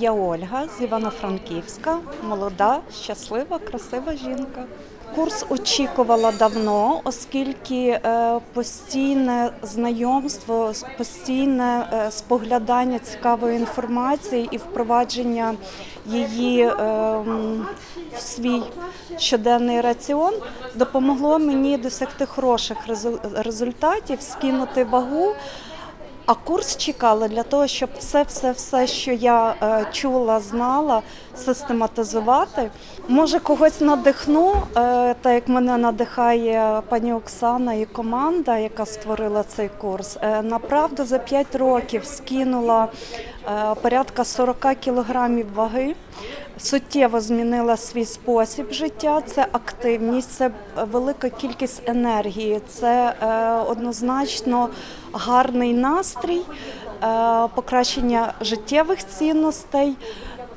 Я Ольга з Івано-Франківська, молода, щаслива, красива жінка. Курс очікувала давно, оскільки е, постійне знайомство, постійне е, споглядання цікавої інформації і впровадження її е, в свій щоденний раціон допомогло мені досягти хороших результатів, скинути вагу. А курс чекала для того, щоб все, все, все, що я е, чула, знала, систематизувати. Може, когось надихну, е, так як мене надихає пані Оксана і команда, яка створила цей курс. Е, направду за 5 років скинула порядка 40 кілограмів ваги. Суттєво змінила свій спосіб життя. Це активність, це велика кількість енергії, це е, однозначно гарний настрій, е, покращення життєвих цінностей.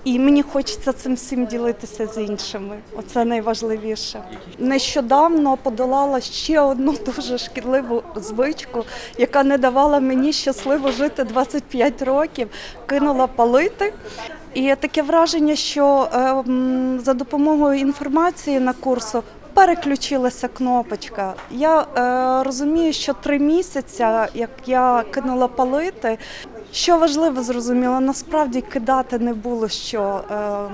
І мені хочеться цим всім ділитися з іншими. Оце найважливіше. Нещодавно подолала ще одну дуже шкідливу звичку, яка не давала мені щасливо жити 25 років. Кинула палити. І таке враження, що е, за допомогою інформації на курсу переключилася кнопочка. Я е, розумію, що три місяці, як я кинула палити, що важливо зрозуміло, насправді кидати не було що. Е,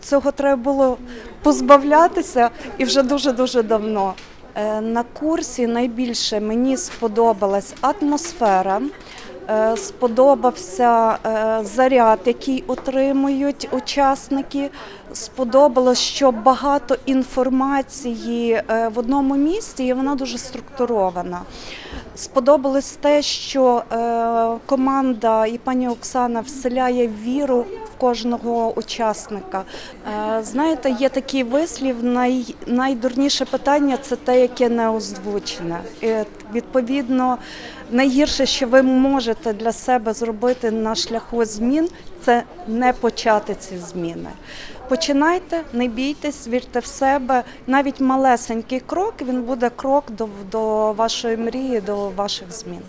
цього треба було позбавлятися і вже дуже дуже давно. Е, На курсі найбільше мені сподобалась атмосфера. Е, Сподобався е, заряд, який отримують учасники. Сподобалось, що багато інформації в одному місці, і вона дуже структурована. Сподобалось те, що е, команда і пані Оксана вселяє віру кожного учасника. Е, Знаєте, є такий вислів: най, найдурніше питання це те, яке не озвучене. І, відповідно, найгірше, що ви можете для себе зробити на шляху змін, це не почати ці зміни. Починайте, не бійтесь, вірте в себе. Навіть малесенький крок він буде крок до, до вашої мрії, до ваших змін.